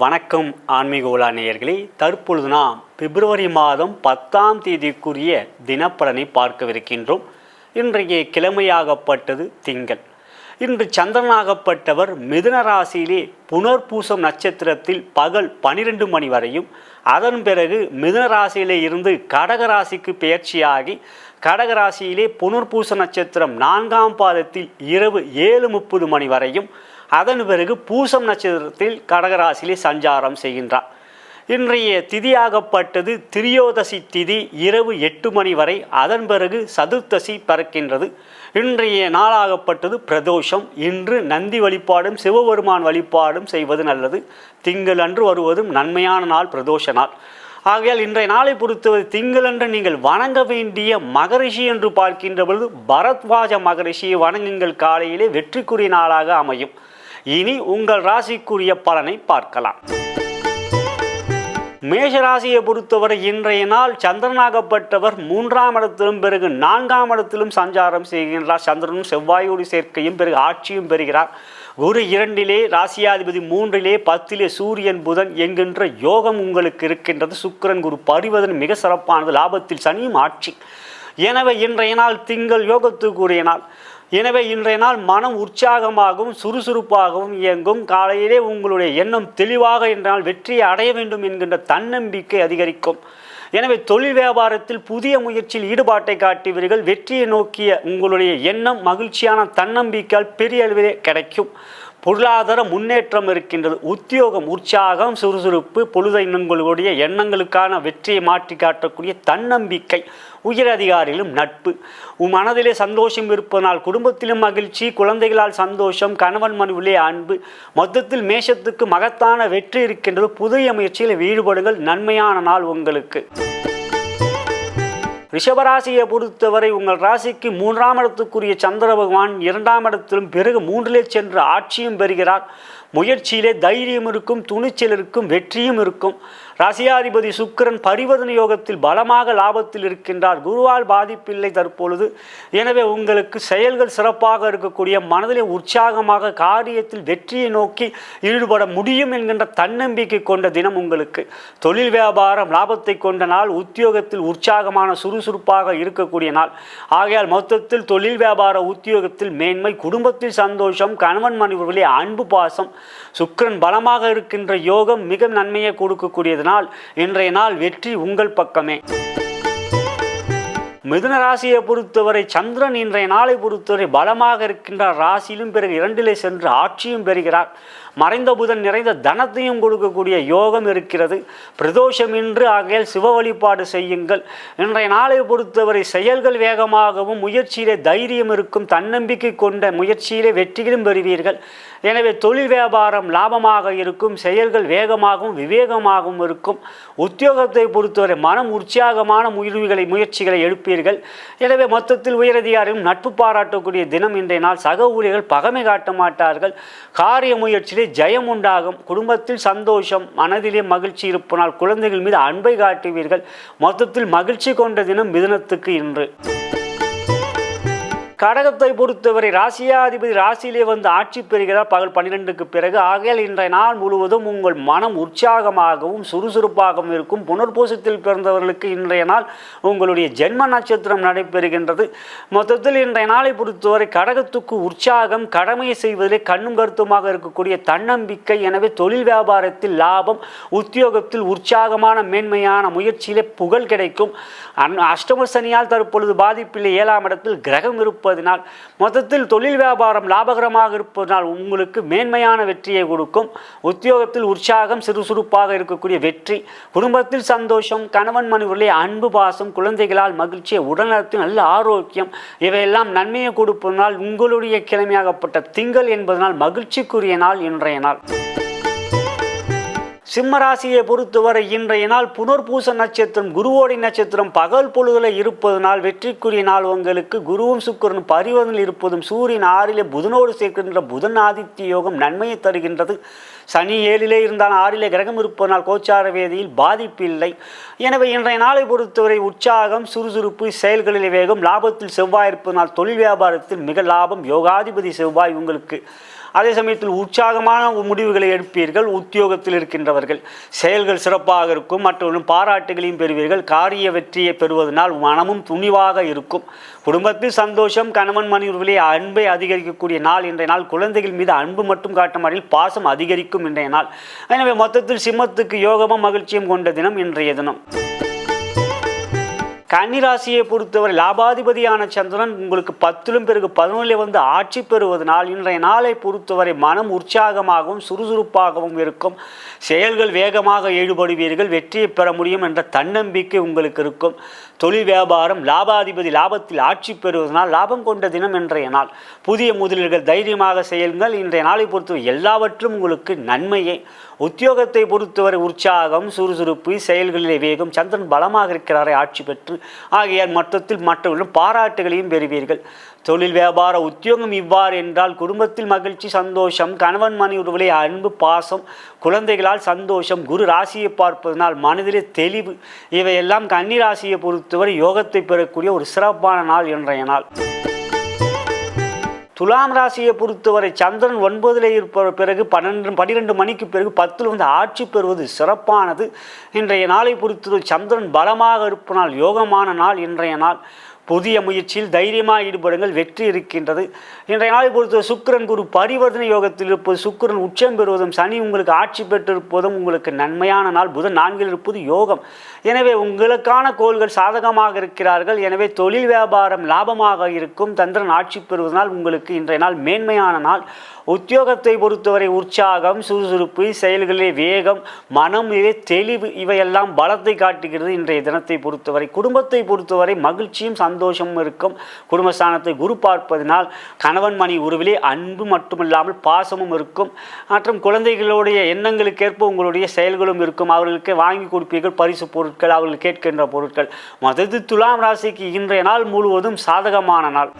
வணக்கம் ஆன்மீக உலா நேயர்களே. தற்பொழுது நாம் பிப்ரவரி மாதம் பத்தாம் தேதிக்குரிய தினப்பலனை பார்க்கவிருக்கின்றோம். இன்றைய கிழமையாகப்பட்டது திங்கள். இன்று சந்திரனாகப்பட்டவர் மிதுன ராசியிலே புனர்பூசம் நட்சத்திரத்தில் பகல் பனிரெண்டு மணி வரையும் அதன் பிறகு மிதுன ராசியிலே இருந்து கடகராசிக்கு பெயர்ச்சியாகி கடக ராசியிலே புனர்பூச நட்சத்திரம் நான்காம் பாதத்தில் இரவு ஏழு முப்பது மணி வரையும் அதன் பிறகு பூசம் நட்சத்திரத்தில் கடகராசியிலே சஞ்சாரம் செய்கின்றார். இன்றைய திதியாகப்பட்டது திரியோதசி திதி இரவு எட்டு மணி வரை. அதன் பிறகு சதுர்த்தசி பறக்கின்றது. இன்றைய நாளாகப்பட்டது பிரதோஷம். இன்று நந்தி வழிபாடும் சிவபெருமான் வழிபாடும் செய்வது நல்லது. திங்கள் அன்று வருவதும் நன்மையான நாள் பிரதோஷ நாள். ஆகையால் இன்றைய நாளை பொறுத்தவரை திங்களன்று நீங்கள் வணங்க வேண்டிய மகரிஷி என்று பார்க்கின்ற பொழுது பரத்வாஜ மகரிஷியை வணங்குங்கள். காலையிலே வெற்றிக்குரிய நாளாக அமையும். இனி உங்கள் ராசிக்குரிய பலனை பார்க்கலாம். மேஷராசியை பொறுத்தவரை இன்றைய நாள் சந்திரனாகப்பட்டவர் மூன்றாம் இடத்திலும் பிறகு நான்காம் இடத்திலும் சஞ்சாரம் செய்கின்றார். சந்திரனும் செவ்வாயோடு சேர்க்கையும் பிறகு ஆட்சியும் பெறுகிறார். குரு இரண்டிலே ராசியாதிபதி மூன்றிலே பத்திலே சூரியன் புதன் என்கின்ற யோகம் உங்களுக்கு இருக்கின்றது. சுக்கரன் குரு பரிவதன் மிக சிறப்பானது. லாபத்தில் சனியும் ஆட்சி. எனவே இன்றைய நாள் திங்கள் யோகத்துக்குரிய நாள் எனவே இன்றைய நாள் மனம் உற்சாகமாகவும் சுறுசுறுப்பாகவும் இயங்கும். காலையிலே உங்களுடைய எண்ணம் தெளிவாக என்றால் வெற்றியை அடைய வேண்டும் என்கின்ற தன்னம்பிக்கை அதிகரிக்கும். எனவே தொழில் வியாபாரத்தில் புதிய முயற்சியில் ஈடுபாட்டை காட்டுவீர்கள். வெற்றியை நோக்கிய உங்களுடைய எண்ணம் மகிழ்ச்சியான தன்னம்பிக்கையால் பெரிய அளவிலே கிடைக்கும். பொருளாதார முன்னேற்றம் இருக்கின்றது. உத்தியோகம் உற்சாகம் சுறுசுறுப்பு பொழுதை உங்களுடைய எண்ணங்களுக்கான வெற்றியை மாற்றி காட்டக்கூடிய தன்னம்பிக்கை உயர் நட்பு. உன் மனதிலே சந்தோஷம் இருப்பதனால் குடும்பத்திலும் மகிழ்ச்சி குழந்தைகளால் சந்தோஷம் கணவன் மனைவிலே அன்பு மொத்தத்தில் மேஷத்துக்கு மகத்தான வெற்றி இருக்கின்றது. புதிய முயற்சியில் ஈடுபடுங்கள். நன்மையான நாள் உங்களுக்கு. ரிஷபராசியை பொறுத்தவரை உங்கள் ராசிக்கு மூன்றாம் இடத்துக்குரிய சந்திர பகவான் இரண்டாம் இடத்திலும் பிறகு மூன்றிலே சென்று ஆட்சியும் பெறுகிறார். முயற்சியிலே தைரியம் இருக்கும் துணிச்சல் இருக்கும் வெற்றியும் இருக்கும். ராசியாதிபதி சுக்கரன் பரிவர்த்தனை யோகத்தில் பலமாக லாபத்தில் இருக்கின்றார். குருவால் பாதிப்பில்லை தற்பொழுது. எனவே உங்களுக்கு செயல்கள் சிறப்பாக இருக்கக்கூடிய மனதிலே உற்சாகமாக காரியத்தில் வெற்றியை நோக்கி ஈடுபட முடியும் என்கின்ற தன்னம்பிக்கை கொண்ட தினம் உங்களுக்கு. தொழில் வியாபாரம் லாபத்தை கொண்ட நாள் உத்தியோகத்தில் உற்சாகமான சுறுசுறுப்பாக இருக்கக்கூடிய நாள். ஆகையால் மொத்தத்தில் தொழில் வியாபார உத்தியோகத்தில் மேன்மை குடும்பத்தில் சந்தோஷம் கணவன் மனைவர்களே அன்பு பாசம் சுக்கரன் பலமாக இருக்கின்ற யோகம் மிக நன்மையை அதனால் இன்றைய நாள் வெற்றி உங்கள் பக்கமே. மிதுன ராசியை பொறுத்தவரை சந்திரன் இன்றைய நாளை பொறுத்தவரை பலமாக இருக்கின்றார். ராசியிலும் பிறகு இரண்டிலே சென்று ஆட்சியும் பெறுகிறார். மறைந்த புதன் நிறைந்த தனத்தையும் கொடுக்கக்கூடிய யோகம் இருக்கிறது. பிரதோஷம் இன்று ஆகையால் சிவ வழிபாடு செய்யுங்கள். இன்றைய நாளை பொறுத்தவரை செயல்கள் வேகமாகவும் முயற்சியிலே தைரியம் இருக்கும் தன்னம்பிக்கை கொண்ட முயற்சியிலே வெற்றிகளும் பெறுவீர்கள். எனவே தொழில் வியாபாரம் லாபமாக இருக்கும் செயல்கள் வேகமாகவும் விவேகமாகவும் இருக்கும். உத்தியோகத்தை பொறுத்தவரை மனம் உற்சாகமான முயல்வுகளை முயற்சிகளை எடுப்பீர்கள். எனவே மொத்தத்தில் உயரதிகாரியும் நட்பு பாராட்டக்கூடிய தினம் இன்றைய நாள். சக ஊழியர்கள் பகமை காட்ட மாட்டார்கள். காரிய முயற்சியிலே ஜெயம் உண்டாகும். குடும்பத்தில் சந்தோஷம் மனதிலே மகிழ்ச்சி இருப்பனால் குழந்தைகள் மீது அன்பை காட்டுவீர்கள். மொத்தத்தில் மகிழ்ச்சி கொண்ட தினம் மிதுனத்துக்கு இன்று. கடகத்தை பொறுத்தவரை ராசியாதிபதி ராசியிலே வந்து ஆட்சி பெறுகிறார் பகல் பன்னிரெண்டுக்கு பிறகு. ஆகையால் இன்றைய நாள் முழுவதும் உங்கள் மனம் உற்சாகமாகவும் சுறுசுறுப்பாகவும் இருக்கும். புனர்பூசத்தில் பிறந்தவர்களுக்கு இன்றைய நாள் உங்களுடைய ஜென்ம நட்சத்திரம் நடைபெறுகின்றது. மொத்தத்தில் இன்றைய நாளை பொறுத்தவரை கடகத்துக்கு உற்சாகம் கடமையை செய்வதிலே கண்ணும் கருத்துமாக இருக்கக்கூடிய தன்னம்பிக்கை எனவே தொழில் வியாபாரத்தில் லாபம் உத்தியோகத்தில் உற்சாகமான மேன்மையான முயற்சியிலே புகழ் கிடைக்கும். அன்- அஷ்டம சனியால் தற்பொழுது பாதிப்பில்லை. ஏழாம் இடத்தில் கிரகம் இருப்பதினால் மொத்தத்தில் தொழில் வியாபாரம் லாபகரமாக இருப்பதனால் உங்களுக்கு மேன்மையான வெற்றியை கொடுக்கும். உத்தியோகத்தில் உற்சாகம் சுறுசுறுப்பாக இருக்கக்கூடிய வெற்றி குடும்பத்தில் சந்தோஷம் கணவன் மனைவிலே அன்பு பாசம் குழந்தைகளால் மகிழ்ச்சி உடல்நலத்தில் நல்ல ஆரோக்கியம் இவையெல்லாம் நன்மையை கொடுப்பதனால் உங்களுடைய கிழமையாகப்பட்ட திங்கள் என்பதனால் மகிழ்ச்சிக்குரிய நாள் இன்றைய நாள். சிம்மராசியை பொறுத்தவரை இன்றைய நாள் புனர்பூச நட்சத்திரம் குருவோடி நட்சத்திரம் பகல் பொழுதுல இருப்பதனால் வெற்றிக்குரிய நாள் உங்களுக்கு. குருவும் சுக்கரனும் பரிவர்த்தனையில் இருப்பதும் சூரியன் ஆறிலே புதனோடு சேர்க்கின்ற புதன் ஆதித்ய யோகம் நன்மையை தருகின்றது. சனி ஏழிலே இருந்தால் ஆறிலே கிரகம் இருப்பதனால் கோச்சார வேதியில் பாதிப்பு இல்லை. எனவே இன்றைய நாளை பொறுத்தவரை உற்சாகம் சுறுசுறுப்பு செயல்களில் வேகம் லாபத்தில் செவ்வாய் இருப்பதனால் தொழில் வியாபாரத்தில் மிக லாபம் யோகாதிபதி செவ்வாய் உங்களுக்கு. அதே சமயத்தில் உற்சாகமான முடிவுகளை எடுப்பீர்கள் உத்தியோகத்தில் இருக்கின்றவர்கள். செயல்கள் சிறப்பாக இருக்கும் மற்றவர்களும் பாராட்டுகளையும் பெறுவீர்கள். காரிய வெற்றியை பெறுவதனால் மனமும் துணிவாக இருக்கும். குடும்பத்தில் சந்தோஷம் கணவன் மனைவிகளே அன்பை அதிகரிக்கக்கூடிய நாள் இன்றைய நாள். குழந்தைகள் மீது அன்பு மட்டும் காட்டும் வரையில் பாசம் அதிகரிக்கும் இன்றைய நாள். எனவே மொத்தத்தில் சிம்மத்துக்கு யோகமும் மகிழ்ச்சியும் கொண்ட தினம் இன்றைய தினம். கன்னிராசியை பொறுத்தவரை லாபாதிபதியான சந்திரன் உங்களுக்கு பத்திலும் பிறகு பதினொன்றில் வந்து ஆட்சி பெறுவதனால் இன்றைய நாளை பொறுத்தவரை மனம் உற்சாகமாகவும் சுறுசுறுப்பாகவும் இருக்கும். செயல்கள் வேகமாக ஈடுபடுவீர்கள். வெற்றியை பெற முடியும் என்ற தன்னம்பிக்கை உங்களுக்கு இருக்கும். தொழில் வியாபாரம் லாபாதிபதி லாபத்தில் ஆட்சி பெறுவதனால் லாபம் கொண்ட தினம் இன்றைய நாள். புதிய முதலீடுகள் தைரியமாக செயல்கள் இன்றைய நாளை பொறுத்தவரை எல்லாவற்றும் உங்களுக்கு நன்மையே. உத்தியோகத்தை பொறுத்தவரை உற்சாகம் சுறுசுறுப்பு செயல்களிலே வேகம். சந்திரன் பலமாக இருக்கிறாரை ஆட்சி பெற்று ஆகையால் மொத்தத்தில் மற்றவர்களும் பாராட்டுகளையும் பெறுவீர்கள். தொழில் வியாபார உத்தியோகம் இவ்வாறு என்றால் குடும்பத்தில் மகிழ்ச்சி சந்தோஷம் கணவன் மனைவி அன்பு பாசம் குழந்தைகளால் சந்தோஷம் குரு ராசியை பார்ப்பதனால் மனதிலே தெளிவு இவையெல்லாம் கன்னி ராசியை பொறுத்தவரை யோகத்தை பெறக்கூடிய ஒரு சிறப்பான நாள் என்றைய நாள் துலாம் ராசியை பொறுத்தவரை சந்திரன் ஒன்பதில் இருப்ப பிறகு பன்னெண்டு பன்னிரெண்டு மணிக்கு பிறகு பத்தில் வந்து ஆட்சி பெறுவது சிறப்பானது. இன்றைய நாளை பொறுத்தவரை சந்திரன் பலமாக இருப்பனால் யோகமான நாள் இன்றைய நாள். புதிய முயற்சியில் தைரியமாக ஈடுபடுங்கள். வெற்றி இருக்கின்றது. இன்றைய நாளை பொறுத்த சுக்கரன் குரு பரிவர்த்தனை யோகத்தில் இருப்பது சுக்கிரன் உச்சம் பெறுவதும் சனி உங்களுக்கு ஆட்சி பெற்றிருப்பதும் உங்களுக்கு நன்மையான நாள். புதன் நான்கில் இருப்பது யோகம். எனவே உங்களுக்கான கோள்கள் சாதகமாக இருக்கிறார்கள். எனவே தொழில் வியாபாரம் லாபமாக இருக்கும். தந்திரன் ஆட்சி பெறுவதனால் உங்களுக்கு இன்றைய நாள் மேன்மையான நாள். உத்தியோகத்தை பொறுத்தவரை உற்சாகம் சுறுசுறுப்பு செயல்களிலே வேகம் மனம் இவை தெளிவு இவையெல்லாம் பலத்தை காட்டுகிறது இன்றைய தினத்தை பொறுத்தவரை. குடும்பத்தை பொறுத்தவரை மகிழ்ச்சியும் சந்தோஷமும் இருக்கும். குடும்பஸ்தானத்தை குரு பார்ப்பதனால் கணவன் மணி உருவிலே அன்பு மட்டுமில்லாமல் பாசமும் இருக்கும். மற்றும் குழந்தைகளுடைய எண்ணங்களுக்கேற்ப உங்களுடைய செயல்களும் இருக்கும். அவர்களுக்கு வாங்கி கொடுப்பீர்கள். பரிசு பொருட்கள் அவர்கள் கேட்கின்ற பொருட்கள். மதது துலாம் ராசிக்கு இன்றைய நாள் முழுவதும் சாதகமான நாள்.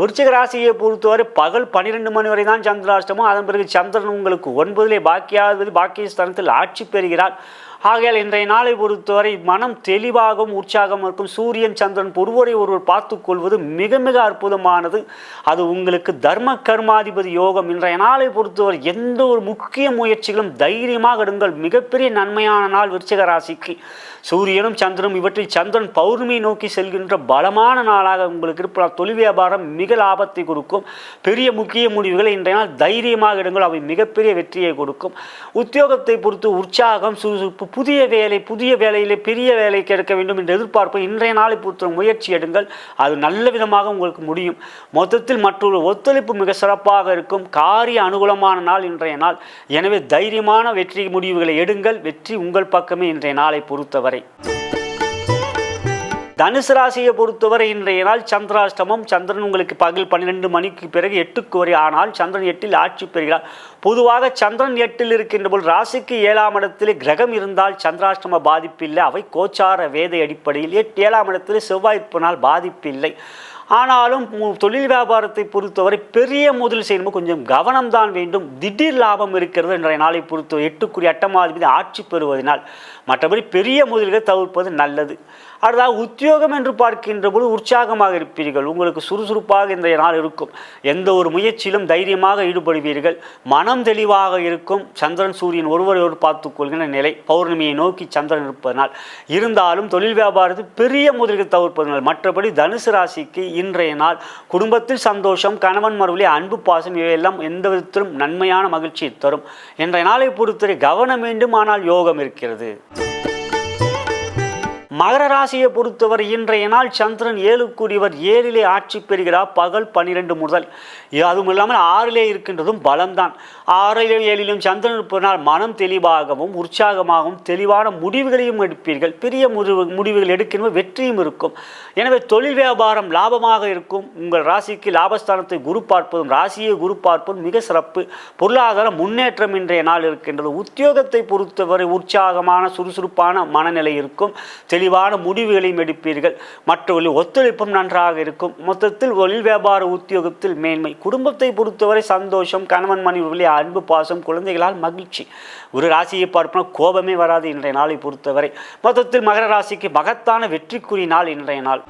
விருச்சிக ராசியை பொறுத்தவரை பகல் பன்னிரெண்டு மணி வரை தான் சந்திராஷ்டமம். அதன் பிறகு சந்திரன் உங்களுக்கு ஒன்பதிலே பாக்கியாவது பாக்கியஸ்தானத்தில் ஆட்சி பெறுகிறார். ஆகையால் இன்றைய நாளை பொறுத்தவரை மனம் தெளிவாகவும் உற்சாகம் இருக்கும். சூரியன் சந்திரன் ஒருவரை ஒருவர் பார்த்து கொள்வது மிக மிக அற்புதமானது. அது உங்களுக்கு தர்ம கர்மாதிபதி யோகம். இன்றைய நாளை பொறுத்தவரை எந்த ஒரு முக்கிய முயற்சிகளும் தைரியமாக எடுங்கள். மிகப்பெரிய நன்மையான நாள் விருச்சிக ராசிக்கு. சூரியனும் சந்திரனும் இவற்றில் சந்திரன் பௌர்ணமி நோக்கி செல்கின்ற பலமான நாளாக உங்களுக்கு இருப்பதால் தொழில் வியாபாரம் மிக லாபத்தை கொடுக்கும். பெரிய முக்கிய முடிவுகளை இன்றைய நாள் தைரியமாக எடுங்கள். அவை மிகப்பெரிய வெற்றியை கொடுக்கும். உத்தியோகத்தை பொறுத்து உற்சாகம் சுறுசுறுப்பு புதிய வேலை புதிய வேலையிலே பெரிய வேலை கிடைக்க வேண்டும் என்று எதிர்பார்ப்பு இன்றைய நாளை பொறுத்த முயற்சி எடுங்கள். அது நல்ல விதமாக உங்களுக்கு முடியும். மொத்தத்தில் மற்றொரு ஒத்துழைப்பு மிக சிறப்பாக இருக்கும். காரிய அனுகூலமான நாள் இன்றைய நாள். எனவே தைரியமான வெற்றி முடிவுகளை எடுங்கள். வெற்றி உங்கள் பக்கமே இன்றைய நாளை பொறுத்தவரை. தனுசு ராசியை பொறுத்தவரை இன்றைய நாள் சந்திராஷ்டமம். சந்திரன் உங்களுக்கு பகல் பன்னிரெண்டு மணிக்கு பிறகு எட்டுக்கு வரை. ஆனால் சந்திரன் எட்டில் ஆட்சி பெறுகிறார். பொதுவாக சந்திரன் எட்டில் இருக்கின்ற போல் ராசிக்கு ஏழாம் இடத்திலே கிரகம் இருந்தால் சந்திராஷ்டம பாதிப்பில்லை அவை கோச்சார வேதை அடிப்படையில் எட்டு ஏழாம் இடத்திலே செவ்வாய் இருப்பனால் பாதிப்பில்லை ஆனாலும் தொழில் வியாபாரத்தை பொறுத்தவரை பெரிய முதல் செய்யணும் கொஞ்சம் கவனம்தான் வேண்டும். திடீர் லாபம் இருக்கிறது இன்றைய நாளை பொறுத்த எட்டுக்குரிய அட்டமாதிபதி ஆட்சி பெறுவதனால் மற்றபடி பெரிய முதல்களை தவிர்ப்பது நல்லது. அடுத்ததாக உத்தியோகம் என்று பார்க்கின்ற பொழுது உற்சாகமாக இருப்பீர்கள். உங்களுக்கு சுறுசுறுப்பாக இந்த நாள் இருக்கும். எந்த ஒரு முயற்சியிலும் தைரியமாக ஈடுபடுவீர்கள். மனம் தெளிவாக இருக்கும். சந்திரன் சூரியன் ஒருவரையோடு ஒரு பார்த்து கொள்கின்ற நிலை. பௌர்ணமியை நோக்கி சந்திரன் இருப்பதனால் இருந்தாலும் தொழில் வியாபாரத்தில் பெரிய முதலீடு தவிர்ப்பதனால் மற்றபடி தனுசு ராசிக்கு இன்றைய நாள் குடும்பத்தில் சந்தோஷம் கணவன் மறுவழி அன்பு பாசம் இவையெல்லாம் எந்த விதத்திலும் நன்மையான மகிழ்ச்சியை தரும். இன்றைய நாளை பொறுத்தவரை கவனம் வேண்டும். ஆனால் யோகம் இருக்கிறது. மகர ராசியை பொறுத்தவர் இன்றைய நாள் சந்திரன் ஏழுக்குரியவர் ஏழிலே ஆட்சி பெறுகிறார் பகல் பன்னிரெண்டு முதல். அதுவும் இல்லாமல் ஆறிலே இருக்கின்றதும் பலம்தான். ஆறிலும் ஏழிலும் சந்திரன் இருப்பதனால் மனம் தெளிவாகவும் உற்சாகமாகவும் தெளிவான முடிவுகளையும் எடுப்பீர்கள். பெரிய முடிவு முடிவுகள் எடுக்கின்ற வெற்றியும் இருக்கும். எனவே தொழில் வியாபாரம் லாபமாக இருக்கும். உங்கள் ராசிக்கு லாபஸ்தானத்தை குரு பார்ப்பதும் ராசியை குரு பார்ப்பதும் மிக சிறப்பு. பொருளாதார முன்னேற்றம் இன்றைய நாள் இருக்கின்றது. உத்தியோகத்தை பொறுத்தவரை உற்சாகமான சுறுசுறுப்பான மனநிலை இருக்கும். தெளிவான முடிவுகளையும் எடுப்பீர்கள். மற்றவர்கள் ஒத்துழைப்பும் நன்றாக இருக்கும். மொத்தத்தில் தொழில் வியாபார உத்தியோகத்தில் மேன்மை. குடும்பத்தை பொறுத்தவரை சந்தோஷம் கணவன் மனைவி அன்பு பாசம் குழந்தைகளால் மகிழ்ச்சி. ஒரு ராசியை பார்ப்போம் கோபமே வராது இன்றைய நாளை பொறுத்தவரை. மொத்தத்தில் மகர ராசிக்கு மகத்தான வெற்றிக்குரிய நாள் இன்றைய நாள்.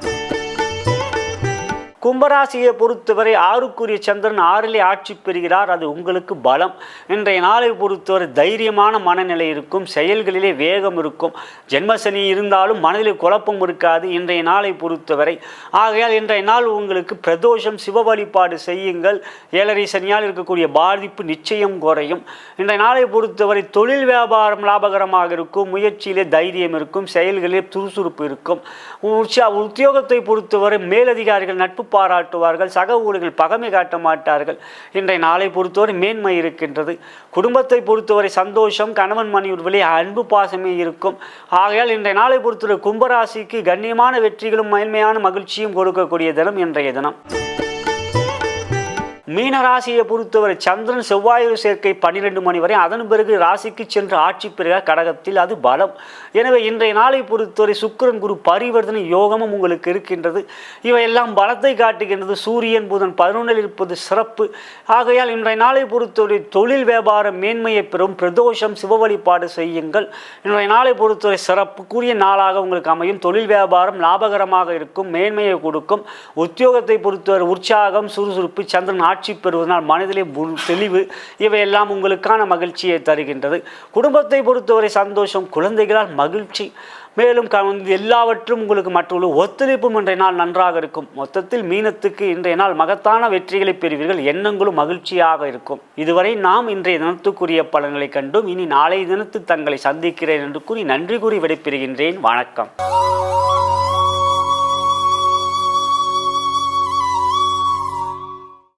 கும்பராசியை பொறுத்தவரை ஆறுக்குரிய சந்திரன் ஆறிலே ஆட்சி பெறுகிறார். அது உங்களுக்கு பலம். இன்றைய நாளை பொறுத்தவரை தைரியமான மனநிலை இருக்கும். செயல்களிலே வேகம் இருக்கும். ஜென்மசனி இருந்தாலும் மனதில் குழப்பம் இருக்காது. இன்றைய நாளை பொறுத்தவரை. ஆகையால் இன்றைய நாள் உங்களுக்கு பிரதோஷம் சிவ வழிபாடு செய்யுங்கள். ஏழரை சனியால் இருக்கக்கூடிய பாதிப்பு நிச்சயம் குறையும். இன்றைய நாளை பொறுத்தவரை தொழில் வியாபாரம் லாபகரமாக இருக்கும். முயற்சியிலே தைரியம் இருக்கும். செயல்களிலே சுறுசுறுப்பு இருக்கும். உற்சா உத்தியோகத்தை பொறுத்தவரை மேலதிகாரிகள் நட்பு பாராட்டுவார்கள் சக ஊழியர்கள் பகமை காட்ட மாட்டார்கள். இன்றைய நாளை பொறுத்தவரை மேன்மை இருக்கின்றது. குடும்பத்தை பொறுத்தவரை சந்தோஷம் கணவன் மனைவி அன்பு பாசமே இருக்கும். ஆகையால் இன்றைய நாளை பொறுத்தவரை கும்பராசிக்கு கண்ணியமான வெற்றிகளும் மேன்மையான மகிழ்ச்சியும் கொடுக்கக்கூடிய தினம் இன்றைய தினம். மீனராசியை பொறுத்தவரை சந்திரன் செவ்வாய் சேர்க்கை பன்னிரெண்டு மணி வரை. அதன் பிறகு ராசிக்கு சென்று ஆட்சி பெறுக கடகத்தில் அது பலம். எனவே இன்றைய நாளை பொறுத்தவரை சுக்கிரன் குரு பரிவர்த்தனை யோகமும் உங்களுக்கு இருக்கின்றது. இவையெல்லாம் பலத்தை காட்டுகின்றது. சூரியன் புதன் பதினொன்றில் இருப்பது சிறப்பு. ஆகையால் இன்றைய நாளை பொறுத்தவரை தொழில் வியாபாரம் மேன்மையை பெறும். பிரதோஷம் சிவ வழிபாடு செய்யுங்கள். இன்றைய நாளை பொறுத்தவரை சிறப்புக்குரிய நாளாக உங்களுக்கு அமையும். தொழில் வியாபாரம் லாபகரமாக இருக்கும். மேன்மையை கொடுக்கும். உத்தியோகத்தை பொறுத்தவரை உற்சாகம் சுறுசுறுப்பு சந்திரன் ஆட்சி பெறுவதனால் மனதிலே தெளிவு இவையெல்லாம் உங்களுக்கான மகிழ்ச்சியை தருகின்றது. குடும்பத்தை பொறுத்தவரை சந்தோஷம் குழந்தைகளால் மகிழ்ச்சி. மேலும் க எல்லாவற்றும் உங்களுக்கு மற்றொரு ஒத்துழைப்பும் இன்றைய நாள் நன்றாக இருக்கும். மொத்தத்தில் மீனத்துக்கு இன்றைய நாள் மகத்தான வெற்றிகளை பெறுவீர்கள். எண்ணங்களும் மகிழ்ச்சியாக இருக்கும். இதுவரை நாம் இன்றைய தினத்துக்குரிய பலன்களை கண்டும். இனி நாளைய தினத்து தங்களை சந்திக்கிறேன் என்று கூறி நன்றி கூறி விடைபெறுகின்றேன். வணக்கம்.